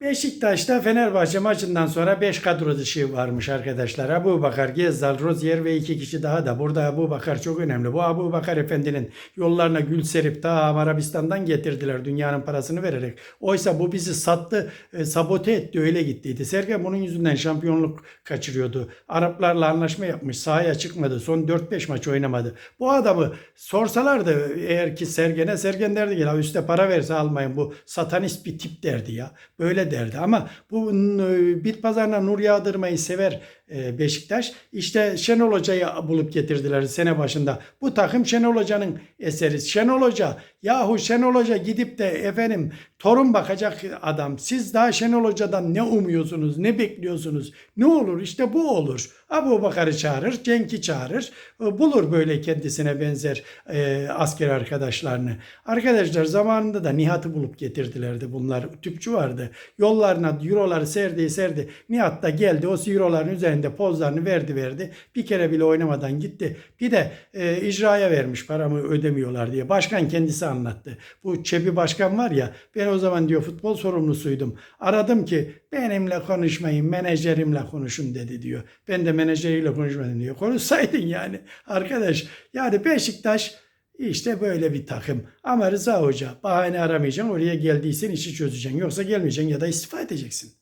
Beşiktaş'ta Fenerbahçe maçından sonra 5 kadro dışı varmış arkadaşlar. Abu Bakar, Gezzal, Rozier ve iki kişi daha da. Burada Abu Bakar çok önemli. Bu Abu Bakar Efendi'nin yollarına gül serip ta Arabistan'dan getirdiler dünyanın parasını vererek. Oysa bu bizi sattı, e, sabote etti öyle gittiydi. Sergen bunun yüzünden şampiyonluk kaçırıyordu. Araplarla anlaşma yapmış. Sahaya çıkmadı. Son 4-5 maç oynamadı. Bu adamı sorsalardı eğer ki Sergen'e Sergen derdi ki "Ya üste para verse almayın bu satanist bir tip derdi ya. Böyle derdi ama bu e, bit pazarına nur yağdırmayı sever e, Beşiktaş. İşte Şenol Hoca'yı bulup getirdiler sene başında. Bu takım Şenol Hoca'nın eseri. Şenol Hoca yahu Şenol Hoca gidip de efendim torun bakacak adam. Siz daha Şenol Hoca'dan ne umuyorsunuz, ne bekliyorsunuz? Ne olur? İşte bu olur. Abu Bakar'ı çağırır, Cenk'i çağırır. e, Bulur böyle kendisine benzer e, asker arkadaşlarını. Arkadaşlar zamanında da Nihat'ı bulup getirdilerdi bunlar. Tüpçü vardı. Yollarına euroları serdi serdi. Nihat da geldi o euroların üzerinde pozlarını verdi verdi. Bir kere bile oynamadan gitti. Bir de e, icraya vermiş paramı ödemiyorlar diye. Başkan kendisi anlattı. Bu Çebi Başkan var ya ben o zaman diyor futbol sorumlusuydum. Aradım ki benimle konuşmayın menajerimle konuşun dedi diyor. Ben de menajeriyle konuşmadım diyor. Konuşsaydın yani arkadaş. Yani Beşiktaş işte böyle bir takım. Ama Rıza Hoca bahane aramayacaksın oraya geldiysen işi çözeceksin. Yoksa gelmeyeceksin ya da istifa edeceksin.